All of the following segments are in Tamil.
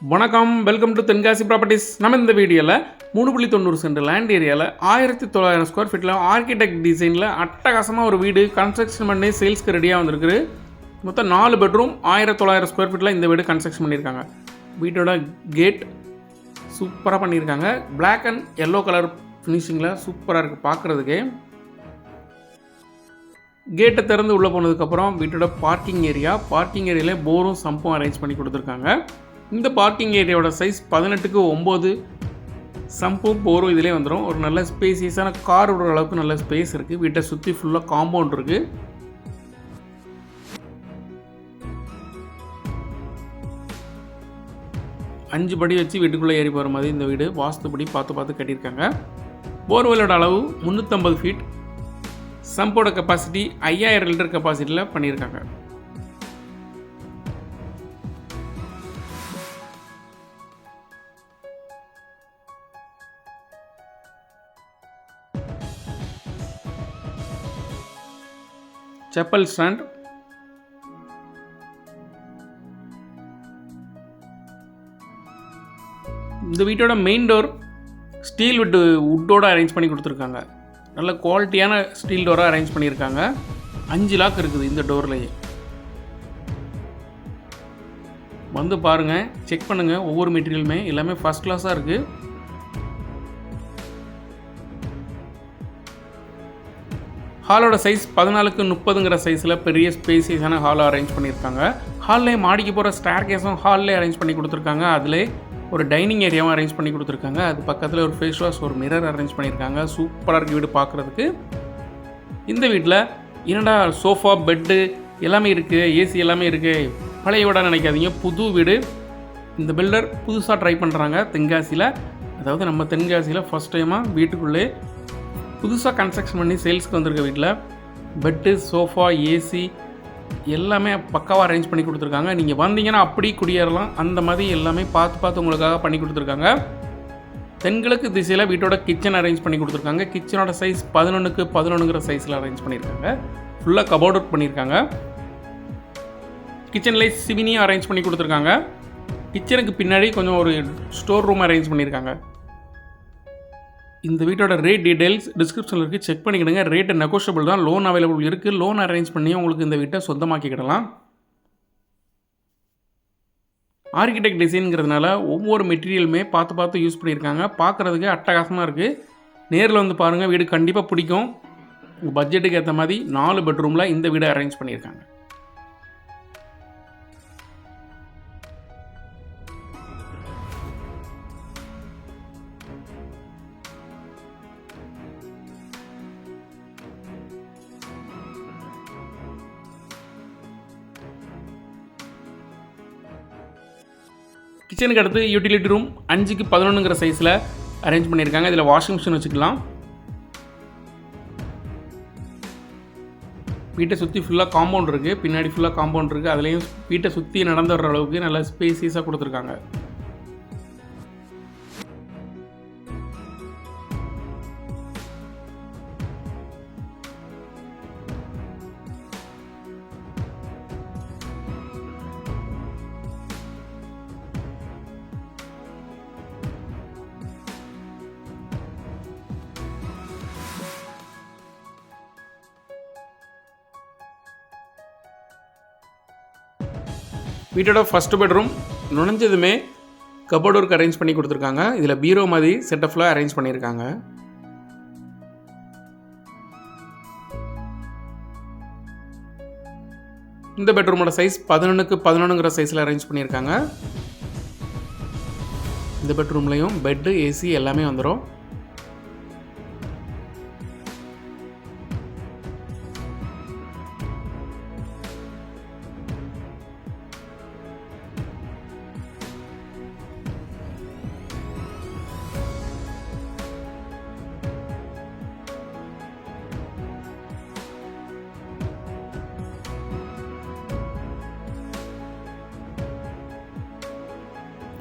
வணக்கம் வெல்கம் டு தென்காசி ப்ராப்பர்ட்டிஸ் நம்ம இந்த வீடியோவில் மூணு புள்ளி தொண்ணூறு சென்ட் லேண்ட் ஏரியாவில் ஆயிரத்தி தொள்ளாயிரம் ஸ்கொயர் ஃபீட்டில் ஆர்கிடெக்ட் டிசைனில் அட்டகாசமாக ஒரு வீடு கன்ஸ்ட்ரக்ஷன் பண்ணி சேல்ஸ்க்கு ரெடியாக வந்திருக்கு மொத்தம் நாலு பெட்ரூம் ஆயிரத்தி தொள்ளாயிரம் ஸ்கொயர் ஃபீட்டில் இந்த வீடு கன்ஸ்ட்ரக்ஷன் பண்ணியிருக்காங்க. வீட்டோட கேட் சூப்பராக பண்ணியிருக்காங்க. பிளாக் அண்ட் எல்லோ கலர் ஃபினிஷிங்கில் சூப்பராக இருக்குது பார்க்குறதுக்கே கேட்டை திறந்து உள்ளே போனதுக்கப்புறம் வீட்டோட பார்க்கிங் ஏரியா பார்க்கிங் ஏரியாவிலே போரும் சம்பும் அரேஞ்ச் பண்ணி கொடுத்துருக்காங்க. இந்த பார்க்கிங் ஏரியாவோட சைஸ் பதினெட்டுக்கு ஒம்பது. சம்பு போரும் இதிலே வந்துடும் ஒரு நல்ல ஸ்பேசியஸான கார் விடுற அளவுக்கு நல்ல ஸ்பேஸ் இருக்குது வீட்டை சுற்றி ஃபுல்லாக காம்பவுண்ட் இருக்குது அஞ்சு படி வச்சு வீட்டுக்குள்ளே ஏறி போகிற மாதிரி இந்த வீடு வாஸ்துப்படி பார்த்து பார்த்து கட்டியிருக்காங்க. போர்வெலோட அளவு முந்நூற்றம்பது ஃபீட் சம்போட கெப்பாசிட்டி ஐயாயிரம் லிட்டர் கெப்பாசிட்டியில் பண்ணியிருக்காங்க. செப்பல் ஸ்டாண்ட். இந்த வீட்டோட மெயின் டோர் ஸ்டீல் விட்டு உட்டோடு அரேஞ்ச் பண்ணி கொடுத்துருக்காங்க. நல்ல குவாலிட்டியான ஸ்டீல் டோராக அரேஞ்ச் பண்ணியிருக்காங்க. அஞ்சு லாக் இருக்குது இந்த டோர்லேயே வந்து பாருங்கள் செக் பண்ணுங்கள் ஒவ்வொரு மெட்டீரியலுமே எல்லாமே ஃபஸ்ட் கிளாஸாக இருக்குது ஹாலோட சைஸ் பதினாலுக்கு முப்பதுங்கிற சைஸில் பெரிய ஸ்பேசியஸான ஹாலை அரேஞ்ச் பண்ணியிருக்காங்க. ஹால்லே மாடிக்கு போகிற ஸ்டேர் கேஸும் ஹாலிலே அரேஞ்ச் பண்ணி கொடுத்துருக்காங்க. அதிலே ஒரு டைனிங் ஏரியாவும் அரேஞ்ச் பண்ணி கொடுத்துருக்காங்க. அது பக்கத்தில் ஒரு ஃபேஸ் வாஷ் ஒரு மிரர் அரேஞ்ச் பண்ணியிருக்காங்க. சூப்பராக இருக்குது வீடு பார்க்குறதுக்கு இந்த வீட்டில் என்னடா சோஃபா பெட்டு எல்லாமே இருக்குது ஏசி எல்லாமே இருக்குது பழைய வீடாக நினைக்காதீங்க. புது வீடு. இந்த பில்டர் புதுசாக ட்ரை பண்ணுறாங்க தென்காசியில் அதாவது நம்ம தென்காசியில் ஃபஸ்ட் டைமாக வீட்டுக்குள்ளே புதுசாக கன்ஸ்ட்ரக்ஷன் பண்ணி சேல்ஸ்க்கு வந்திருக்க வீட்டில் பெட்டு சோஃபா ஏசி எல்லாமே பக்காவாக அரேஞ்ச் பண்ணி கொடுத்துருக்காங்க. நீங்கள் வந்தீங்கன்னா அப்படி குடியேறலாம். அந்த மாதிரி எல்லாமே பார்த்து பார்த்து உங்களுக்காக பண்ணி கொடுத்துருக்காங்க. தென்கிழக்கு திசையில் வீட்டோட கிச்சன் அரேஞ்ச் பண்ணி கொடுத்துருக்காங்க. கிச்சனோட சைஸ் பதினொன்றுக்கு பதினொன்றுங்கிற சைஸில் அரேஞ்ச் பண்ணியிருக்காங்க. ஃபுல்லாக கபோர்ட் ஒர்க் பண்ணியிருக்காங்க. கிச்சன்லேயே சிவினியும் அரேஞ்ச் பண்ணி கொடுத்துருக்காங்க. கிச்சனுக்கு பின்னாடி கொஞ்சம் ஒரு ஸ்டோர் ரூம் அரேஞ்ச் பண்ணியிருக்காங்க. இந்த வீட்டோட ரேட் டீடைல்ஸ் டிஸ்கிரிப்ஷனில் இருக்குது செக் பண்ணிக்கிடுங்க. ரேட்டு நெகோஷியபிள் தான். லோன் அவைலபிள் இருக்குது லோன் அரேஞ்ச் பண்ணி உங்களுக்கு இந்த வீட்டை சொந்தமாக்கிக்கிடலாம். ஆர்கிடெக்ட் டிசைனுங்கிறதுனால ஒவ்வொரு மெட்டீரியலுமே பார்த்து பார்த்து யூஸ் பண்ணியிருக்காங்க. பார்க்குறதுக்கு அட்டகாசமாக இருக்குது நேரில் வந்து பாருங்கள் வீடு கண்டிப்பாக பிடிக்கும். உங்கள் பட்ஜெட்டுக்கு ஏற்ற மாதிரி நாலு பெட்ரூமில் இந்த வீடை அரேஞ்ச் பண்ணியிருக்காங்க. கிச்சனுக்கு அடுத்து யூட்டிலிட்டி ரூம் அஞ்சுக்கு பதினொன்றுங்கிற சைஸில் அரேஞ்ச் பண்ணியிருக்காங்க. இதில் வாஷிங் மிஷின் வச்சுக்கலாம். வீட்டை சுற்றி ஃபுல்லாக காம்பவுண்ட் இருக்குது பின்னாடி ஃபுல்லாக காம்பவுண்ட் இருக்குது அதுலேயும் வீட்டை சுற்றி நடந்து வர்ற அளவுக்கு நல்லா ஸ்பேசியஸாக கொடுத்துருக்காங்க. வீட்டோட ஃபஸ்ட்டு பெட்ரூம் நுழைஞ்சதுமே கபோர்ட் ஒர்க் அரேஞ்ச் பண்ணி கொடுத்துருக்காங்க. இதில் பீரோ மாதிரி செட்டப்லாம் அரேஞ்ச் பண்ணியிருக்காங்க. இந்த பெட்ரூமோட சைஸ் பதினொன்றுக்கு பதினொன்றுங்கிற சைஸில் அரேஞ்ச் பண்ணியிருக்காங்க. இந்த பெட்ரூம்லேயும் பெட்டு ஏசி எல்லாமே வந்துடும்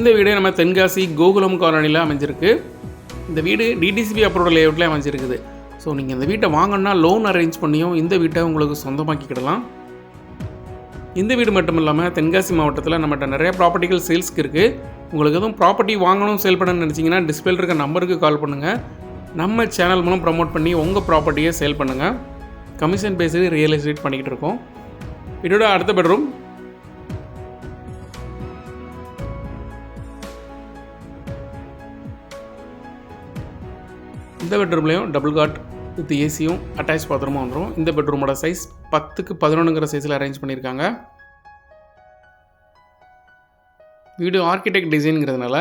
இந்த வீடு நம்ம தென்காசி கோகுலம் காலனியில் அமைஞ்சிருக்கு. இந்த வீடு டிடிசிபி அப்ரூவல் லேஅவுட்டில் அமைஞ்சிருக்குது. ஸோ நீங்கள் இந்த வீட்டை வாங்கினா லோன் அரேஞ்ச் பண்ணியும் இந்த வீட்டை உங்களுக்கு சொந்தமாக்கிக்கிடலாம். இந்த வீடு மட்டும் இல்லாமல் தென்காசி மாவட்டத்தில் நம்மகிட்ட நிறைய ப்ராப்பர்ட்டிகள் சேல்ஸ்க்கு இருக்குது உங்களுக்கு எதுவும் ப்ராப்பர்ட்டி வாங்கணும் சேல் பண்ணணும்னு நினச்சிங்கன்னா டிஸ்பிளே இருக்க நம்பருக்கு கால் பண்ணுங்கள் நம்ம சேனல் மூலம் ப்ரமோட் பண்ணி உங்கள் ப்ராப்பர்ட்டியை சேல் பண்ணுங்கள் கமிஷன் பேசி ரியல் எஸ்டேட் பண்ணிக்கிட்டு இருக்கோம். வீடோட அடுத்த பெட்ரூம் இந்த பெட்ரூம்லேயும் டபுள் காட் வித் ஏசியும் அட்டாச் பாத்ரூமும் வந்துடும் இந்த பெட்ரூமோட சைஸ் பத்துக்கு பதினொன்றுங்கிற சைஸில் அரேஞ்ச் பண்ணியிருக்காங்க. வீடு ஆர்கிடெக்ட் டிசைனுங்கிறதுனால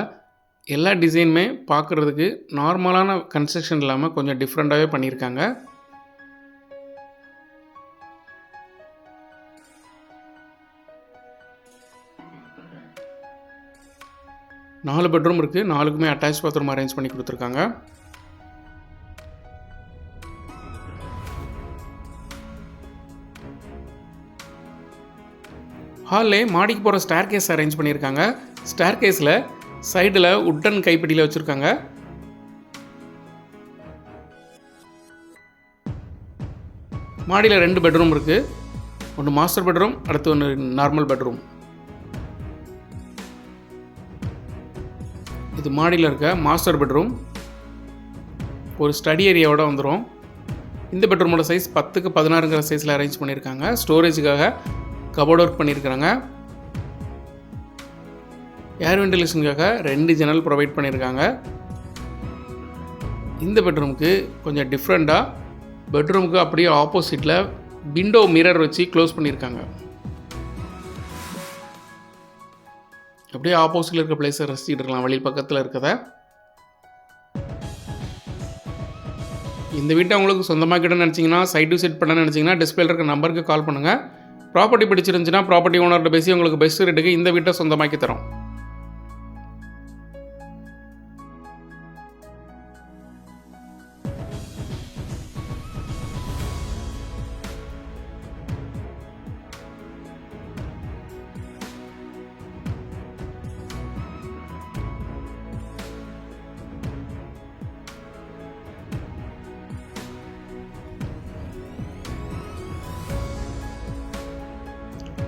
எல்லா டிசைனுமே பார்க்குறதுக்கு நார்மலான கன்ஸ்ட்ரக்ஷன் இல்லாமல் கொஞ்சம் டிஃப்ரெண்ட்டாகவே பண்ணியிருக்காங்க. நாலு பெட்ரூம் இருக்குது நாலுக்குமே அட்டாச் பாத்ரூம் அரேஞ்ச் பண்ணி கொடுத்துருக்காங்க. ஹால்லே மாடிக்கு போகிற ஸ்டேர் கேஸ் அரேஞ்ச் பண்ணியிருக்காங்க. ஸ்டேர் கேஸில் சைடில் உட்டன் கைப்பிடியில் வச்சுருக்காங்க. மாடியில் ரெண்டு பெட்ரூம் இருக்குது ஒன்று மாஸ்டர் பெட்ரூம் அடுத்து ஒன்று நார்மல் பெட்ரூம் இது மாடியில் இருக்க மாஸ்டர் பெட்ரூம் ஒரு ஸ்டடி ஏரியாவோட வந்துடும் இந்த பெட்ரூமோட சைஸ் பத்துக்கு பதினாறுங்கிற சைஸில் அரேஞ்ச் பண்ணியிருக்காங்க. ஸ்டோரேஜுக்காக கபோர்ட் ஒர்க் பண்ணியிருக்கிறாங்க. ஏர் வென்டிலேஷனுக்காக ரெண்டு ஜன்னல் ப்ரொவைட் பண்ணியிருக்காங்க. இந்த பெட்ரூமுக்கு கொஞ்சம் டிஃப்ரெண்ட்டாக பெட்ரூமுக்கு அப்படியே ஆப்போசிட்டில் விண்டோ மிரர் வச்சு க்ளோஸ் பண்ணியிருக்காங்க. அப்படியே ஆப்போசிட்டில் இருக்க பிளேஸை ரசிச்சுட்டு இருக்கலாம் வழி பக்கத்தில் இருக்கிறத இந்த வீட்டை உங்களுக்கு சொந்தமாக கிட்ட நினச்சிங்கன்னா சைட் டு சைட் பண்ண நினச்சிங்கன்னா டிஸ்பிளே இருக்க நம்பருக்கு கால் பண்ணுங்கள் ப்ராப்பர்ட்டி பிடிச்சிருந்துச்சுன்னா ப்ராப்பர்ட்டி ஓனர்கிட்ட பேசி உங்களுக்கு பெஸ்ட் ரேட்டுக்கு இந்த வீட்டை சொந்தமாக்கி தரோம்.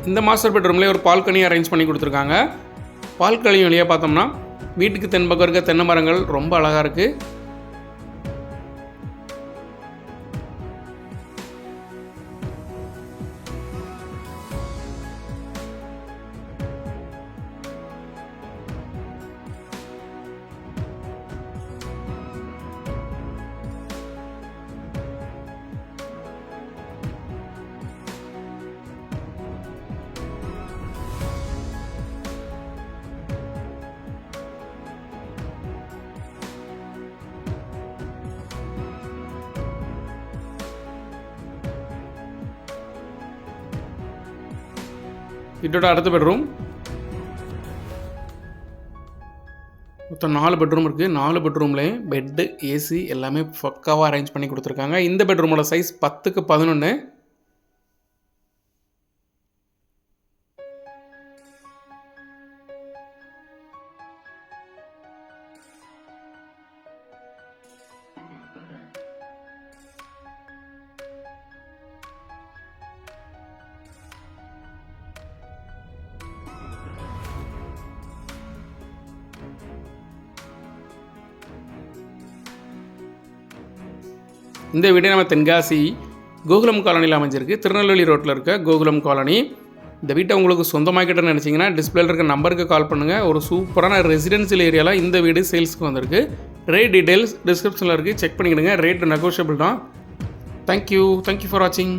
இந்த மாஸ்டர் பெட்ரூம்லேயே ஒரு பால்கனி அரேஞ்ச் பண்ணி கொடுத்துருக்காங்க. பால்கனி வழியாக பார்த்தோம்னா வீட்டுக்கு தென்பக்கம் இருக்க தென்னை மரங்கள் ரொம்ப அழகாக இருக்குது இதோட அடுத்த பெட்ரூம் மொத்தம் நாலு பெட்ரூம் இருக்குது நாலு பெட்ரூம்லேயும் பெட்டு ஏசி எல்லாமே பக்காவாக அரேஞ்ச் பண்ணி கொடுத்துருக்காங்க. இந்த பெட்ரூமோட சைஸ் பத்துக்கு பதினொன்று இந்த வீடு நம்ம தென்காசி கோகுலம் காலனியில் அமைஞ்சிருக்கு. திருநெல்வேலி ரோட்டில் இருக்க கோகுலம் காலனி. இந்த வீட்டை உங்களுக்கு சொந்தமாக்கிட்டேன்னு நினச்சிங்கன்னா டிஸ்பிளேல இருக்க நம்பருக்கு கால் பண்ணுங்கள் ஒரு சூப்பரான ரெசிடென்சியல் ஏரியாவில் இந்த வீடு சேல்ஸ்க்கு வந்திருக்கு. ரேட் டீட்டெயில்ஸ் டிஸ்கிரிப்ஷனில் இருக்குது செக் பண்ணிக்கிடுங்க. ரேட் நெகோஷியபிள் தான். Thank you thank you for வாட்சிங்